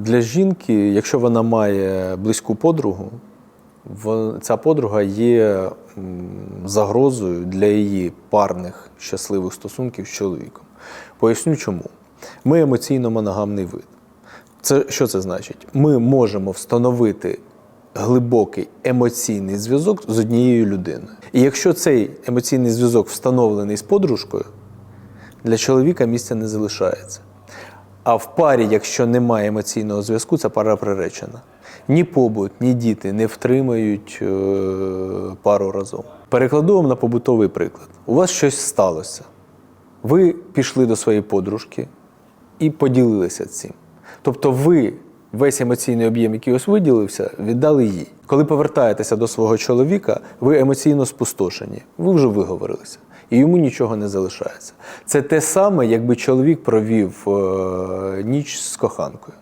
Для жінки, якщо вона має близьку подругу, ця подруга є загрозою для її парних щасливих стосунків з чоловіком. Поясню чому. Ми емоційно моногамний вид. Це що це значить? Ми можемо встановити глибокий емоційний зв'язок з однією людиною. І якщо цей емоційний зв'язок встановлений з подружкою, для чоловіка місця не залишається. А в парі, якщо немає емоційного зв'язку, ця пара приречена. Ні побут, ні діти не втримають е, пару разом. Перекладу вам на побутовий приклад. У вас щось сталося. Ви пішли до своєї подружки і поділилися цим. Тобто ви весь емоційний об'єм, який ось виділився, віддали їй. Коли повертаєтеся до свого чоловіка, ви емоційно спустошені, ви вже виговорилися, і йому нічого не залишається. Це те саме, якби чоловік провів е, ніч з коханкою.